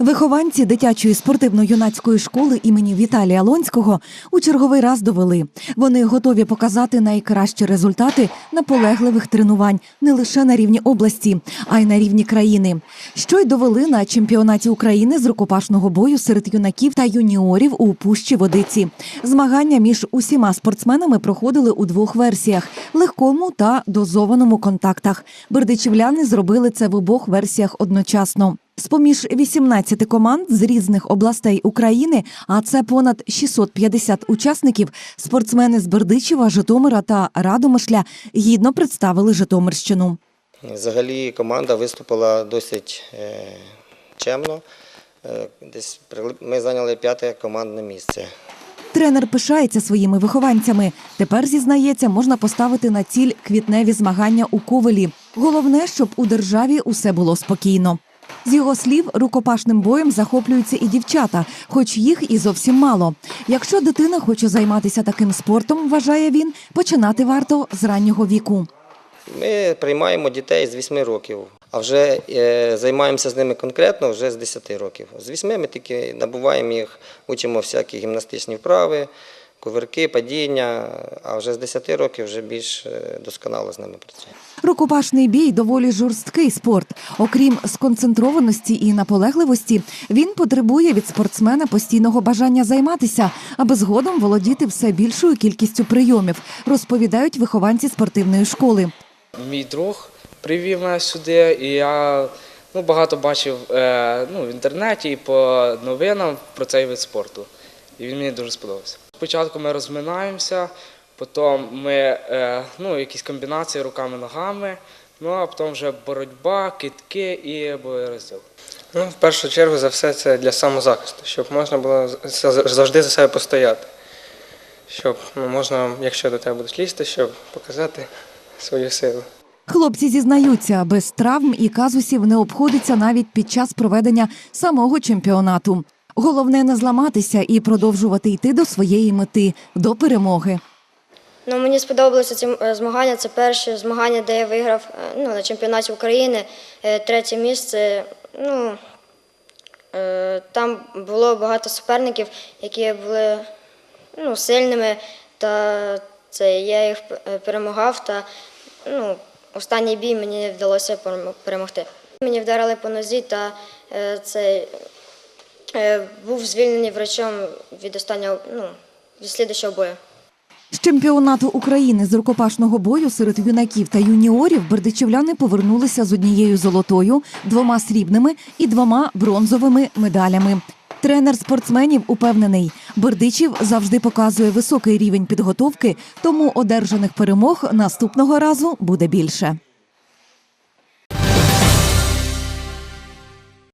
Вихованці дитячої спортивно-юнацької школи імені Віталія Лонського у черговий раз довели. Вони готові показати найкращі результати наполегливих тренувань не лише на рівні області, а й на рівні країни. Що й довели на чемпіонаті України з рукопашного бою серед юнаків та юніорів у пущі водиці. Змагання між усіма спортсменами проходили у двох версіях: легкому та дозованому контактах. Бердичівляни зробили це в обох версіях одночасно. З-поміж 18 команд з різних областей України, а це понад 650 учасників, спортсмени з Бердичева, Житомира та Радомишля гідно представили Житомирщину. Взагалі команда виступила досить е, чемно. Е, Десь ми зайняли п'яте командне місце. Тренер пишається своїми вихованцями. Тепер зізнається, можна поставити на ціль квітневі змагання у Ковелі. Головне, щоб у державі усе було спокійно. З його слів, рукопашним боєм захоплюються і дівчата, хоч їх і зовсім мало. Якщо дитина хоче займатися таким спортом, вважає він, починати варто з раннього віку. Ми приймаємо дітей з 8 років, а вже е, займаємося з ними конкретно вже з 10 років. З 8 ми тільки набуваємо їх, учимо всякі гімнастичні вправи, ковирки, падіння, а вже з 10 років вже більш е, досконало з ними працюємо. Рукопашний бій доволі жорсткий спорт. Окрім сконцентрованості і наполегливості, він потребує від спортсмена постійного бажання займатися, аби згодом володіти все більшою кількістю прийомів, розповідають вихованці спортивної школи. Мій друг привів мене сюди, і я ну, багато бачив е, ну, в інтернеті і по новинам про цей вид спорту. І він мені дуже сподобався. Спочатку ми розминаємося, потім ми е, ну, якісь комбінації руками-ногами, ну а потім вже боротьба, китки і боєрозділ. Ну, в першу чергу за все це для самозахисту, щоб можна було завжди за себе постояти. Щоб ну, можна, якщо до тебе будуть лізти, щоб показати свою силу. Хлопці зізнаються, без травм і казусів не обходиться навіть під час проведення самого чемпіонату. Головне не зламатися і продовжувати йти до своєї мети до перемоги. Ну, мені сподобалося ці е, змагання. Це перше змагання, де я виграв е, ну, на чемпіонаті України е, третє місце. Ну, там було багато суперників, які були ну, сильними, та це, я їх перемагав. Та ну, останній бій мені вдалося перемогти. Мені вдарили по нозі, та це був звільнений врачом від останнього ну, від слідчого бою. З чемпіонату України з рукопашного бою серед юнаків та юніорів бердичівляни повернулися з однією золотою, двома срібними і двома бронзовими медалями. Тренер спортсменів упевнений, Бердичів завжди показує високий рівень підготовки, тому одержаних перемог наступного разу буде більше.